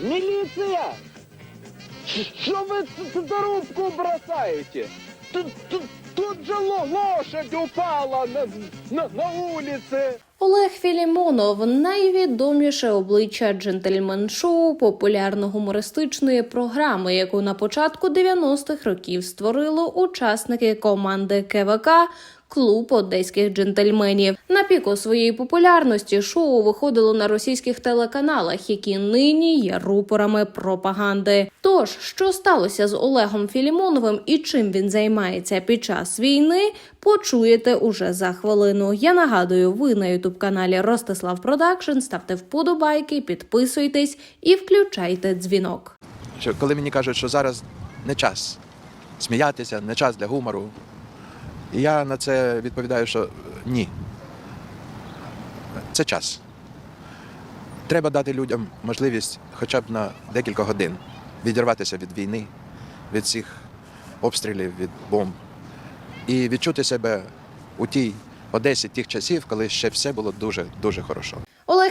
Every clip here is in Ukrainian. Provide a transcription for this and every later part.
Милиция! Что вы трубку бросаете? Тут, тут, тут же лошадь упала на, на, на улице. Олег Філімонов найвідоміше обличчя джентльмен-шоу популярно-гумористичної програми, яку на початку 90-х років створили учасники команди КВК. Клуб одеських джентльменів на піку своєї популярності шоу виходило на російських телеканалах, які нині є рупорами пропаганди. Тож, що сталося з Олегом Філімоновим і чим він займається під час війни, почуєте уже за хвилину. Я нагадую, ви на ютуб каналі Ростислав Продакшн. Ставте вподобайки, підписуйтесь і включайте дзвінок. коли мені кажуть, що зараз не час сміятися, не час для гумору. Я на це відповідаю, що ні. Це час. Треба дати людям можливість хоча б на декілька годин відірватися від війни, від цих обстрілів, від бомб. І відчути себе у тій Одесі тих часів, коли ще все було дуже дуже хорошо.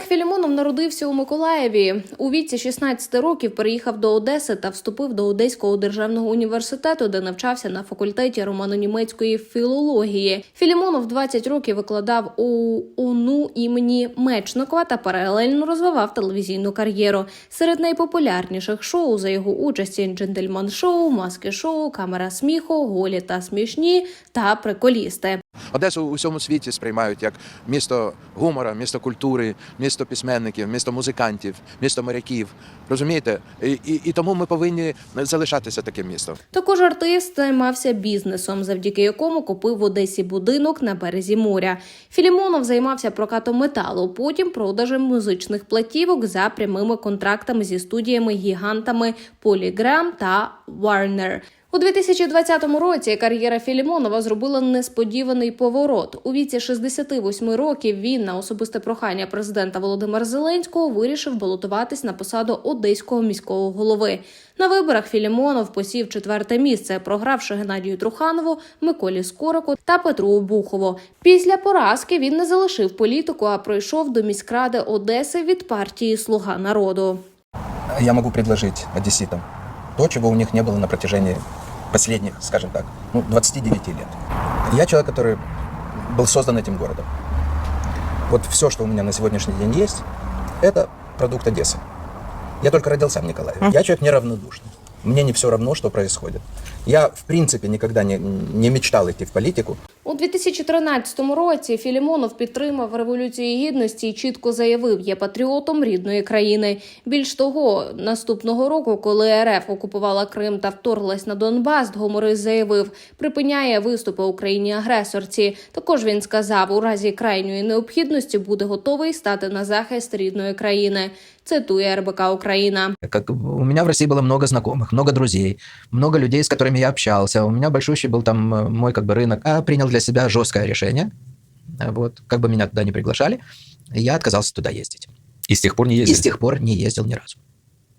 Філімонов народився у Миколаєві. У віці 16 років переїхав до Одеси та вступив до Одеського державного університету, де навчався на факультеті романо-німецької філології. Філімонов 20 років викладав у ОНУ імені Мечникова та паралельно розвивав телевізійну кар'єру. Серед найпопулярніших шоу за його участі джентльмен шоу, маски шоу, камера сміху, голі та смішні та приколісти. Одесу у всьому світі сприймають як місто гумора, місто культури, місто письменників, місто музикантів, місто моряків. Розумієте? І, і, і тому ми повинні залишатися таким містом. Також артист займався бізнесом, завдяки якому купив в Одесі будинок на березі моря. Філімонов займався прокатом металу, потім продажем музичних платівок за прямими контрактами зі студіями-гігантами Polygram та Warner. У 2020 році кар'єра Філімонова зробила несподіваний поворот. У віці 68 років він на особисте прохання президента Володимира Зеленського вирішив балотуватись на посаду одеського міського голови. На виборах Філімонов посів четверте місце, програвши Геннадію Труханову, Миколі Скорику та Петру Обухову. Після поразки він не залишив політику, а пройшов до міськради Одеси від партії Слуга народу. я могу предложить одесситам то, чего у них не было на протяжении последних, скажем так, ну, 29 лет. Я человек, который был создан этим городом. Вот все, что у меня на сегодняшний день есть, это продукт Одессы. Я только родился в Николаеве. Я человек неравнодушный. Мне не все равно, что происходит. Я, в принципе, никогда не, не мечтал идти в политику. У 2013 році Філімонов підтримав революцію гідності і чітко заявив, є патріотом рідної країни. Більш того, наступного року, коли РФ окупувала Крим та вторглась на Донбас, гуморист заявив, припиняє виступи Україні агресорці. Також він сказав, у разі крайньої необхідності буде готовий стати на захист рідної країни. Цитує РБК Україна. Как у меня в России было много знакомых, много друзей, много людей, с которыми я общался. У меня большущий был там э, мой как бы рынок. А принял для себя жесткое решение. Вот, как бы меня туда не приглашали, я отказался туда ездить. И с тех пор не И ездили? с тех пор не ездил ни разу.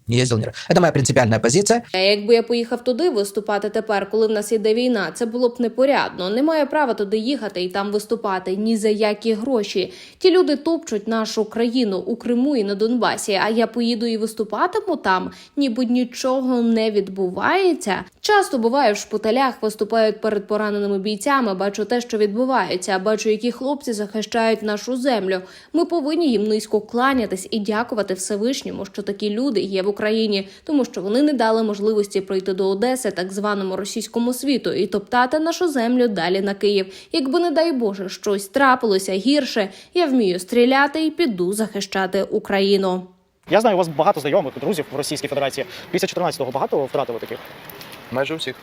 Ездил. Это моя принципиальная позиция. А якби я поїхав туди виступати тепер, коли в нас іде війна, це було б непорядно. Не маю права туди їхати і там виступати ні за які гроші. Ті люди топчуть нашу країну у Криму і на Донбасі. А я поїду і виступатиму там, ніби нічого не відбувається. Часто буваю в шпиталях, виступають перед пораненими бійцями. Бачу те, що відбувається. Бачу, які хлопці захищають нашу землю. Ми повинні їм низько кланятись і дякувати Всевишньому, що такі люди є в Україні, тому що вони не дали можливості пройти до Одеси, так званому російському світу, і топтати нашу землю далі на Київ. Якби не дай Боже щось трапилося гірше, я вмію стріляти і піду захищати Україну. Я знаю, у вас багато знайомих, друзів в Російській Федерації. Після 14-го багато втратили таких. Майже у всіх.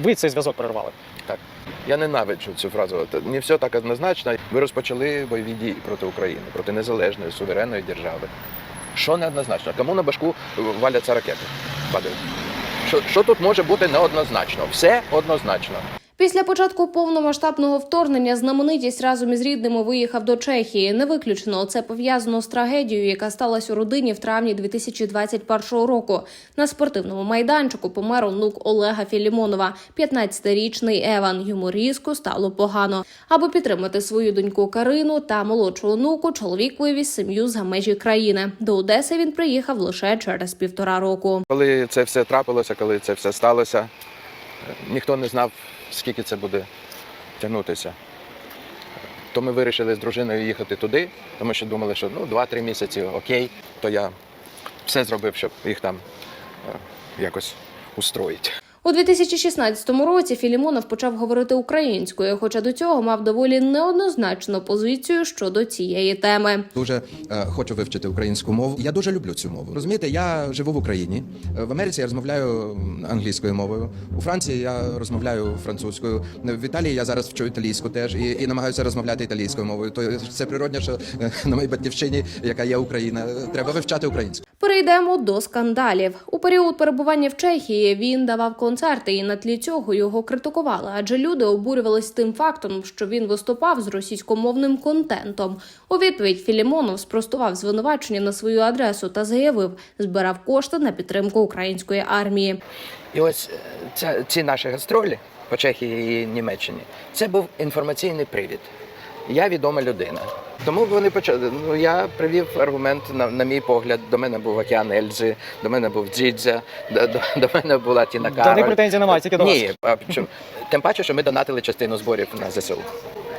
Ви цей зв'язок перервали. Так. Я ненавиджу цю фразу. Не все так однозначно. Ви розпочали бойові дії проти України, проти незалежної, суверенної держави. Що неоднозначно? Кому на башку валяться ракети? Падають. Що, що тут може бути неоднозначно? Все однозначно. Після початку повномасштабного вторгнення знаменитість разом із рідними виїхав до Чехії. Не виключено це пов'язано з трагедією, яка сталася у родині в травні 2021 року. На спортивному майданчику помер онук Олега Філімонова, 15-річний Еван. Йому різко стало погано. Аби підтримати свою доньку Карину та молодшу онуку, чоловік вивіз сім'ю за межі країни. До Одеси він приїхав лише через півтора року. Коли це все трапилося, коли це все сталося, ніхто не знав, скільки це буде тягнутися. То ми вирішили з дружиною їхати туди, тому що думали, що ну, 2-3 місяці окей, то я все зробив, щоб їх там е, якось устроїти. У 2016 році Філімонов почав говорити українською, хоча до цього мав доволі неоднозначну позицію щодо цієї теми. Дуже е, хочу вивчити українську мову. Я дуже люблю цю мову. Розумієте, я живу в Україні. Е, В Америці я розмовляю англійською мовою. У Франції я розмовляю французькою. В Італії я зараз вчу італійську теж і, і намагаюся розмовляти італійською мовою. То це природне, що е, на моїй батьківщині, яка є Україна, е, треба вивчати українську. Перейдемо до скандалів. У період перебування в Чехії він давав концерти, і на тлі цього його критикували, адже люди обурювались тим фактом, що він виступав з російськомовним контентом. У відповідь Філімонов спростував звинувачення на свою адресу та заявив, збирав кошти на підтримку української армії. І ось е, ця, ці наші гастролі по Чехії і Німеччині це був інформаційний привід. Я відома людина. Тому вони почали. Ну я привів аргумент на, на мій погляд. До мене був океан Ельзи, до мене був Дзідзя, до, до, до мене була Тіна До Кароль. них претензій немає, тільки до вас. Ні, тим паче, що ми донатили частину зборів на ЗСУ.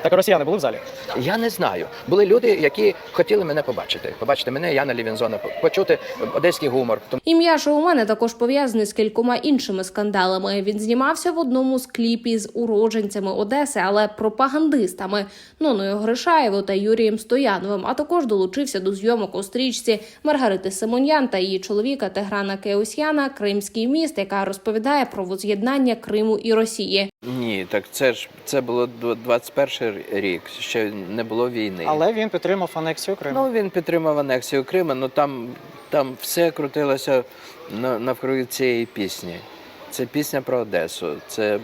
Так росіяни були в залі? Я не знаю. Були люди, які хотіли мене побачити. Побачити мене, Яна Лівінзона, почути одеський гумор. Ім'я Шоумена також пов'язане з кількома іншими скандалами. Він знімався в одному з кліпів з уродженцями Одеси, але пропагандистами Ноною Гришаєвою та Юрієм Стояновим. А також долучився до зйомок у стрічці Маргарити Симонян та її чоловіка Теграна Кеосяна Кримський міст, яка розповідає про воз'єднання Криму і Росії. ні, так це ж це було 21 рік, ще не було війни. Але він підтримав анексію Криму. Ну він підтримав анексію Криму, але там, там все крутилося на- навкруги цієї пісні. Це пісня про Одесу, це,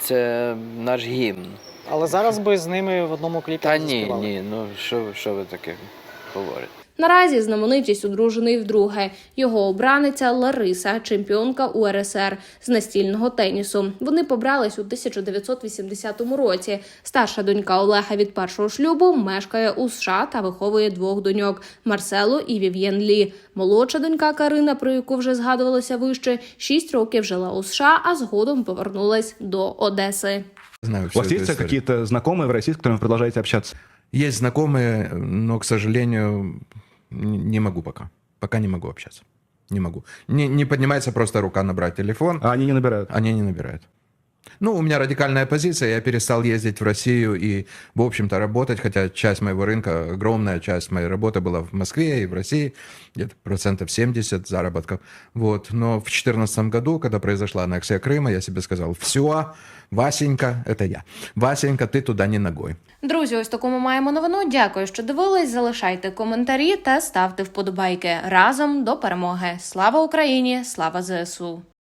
це наш гімн. Але зараз би з ними в одному кліпі Та не ні, ні, ну що, що ви таке говорите? Наразі знаменитість одружений вдруге. Його обраниця Лариса, чемпіонка УРСР з настільного тенісу. Вони побрались у 1980 році. Старша донька Олега від першого шлюбу мешкає у США та виховує двох доньок Марселу і Вів'єн Лі. Молодша донька Карина, про яку вже згадувалося вище, шість років жила у США, а згодом повернулась до Одеси. Знаю У вас есть какие-то знакомые в России, с которыми вы продолжаете общаться? Есть знакомые, но, к сожалению, н- не могу пока. Пока не могу общаться. Не могу. Не, не поднимается просто рука набрать телефон. А они не набирают? Они не набирают. Ну, у меня радикальная позиция. Я перестал ездить в Россию и, в общем-то, работать, хотя часть моего рынка, огромная часть моей работы была в Москве и в России, где-то процентов 70 заработков. Вот. Но в 2014 году, когда произошла аннексия Крыма, я себе сказал, все, Васенька, это я. Васенька, ты туда не ногой. Друзі, ось таку ми маємо новину. Дякую, що дивились. Залишайте коментарі та ставте вподобайки разом до перемоги. Слава Україні! Слава ЗСУ!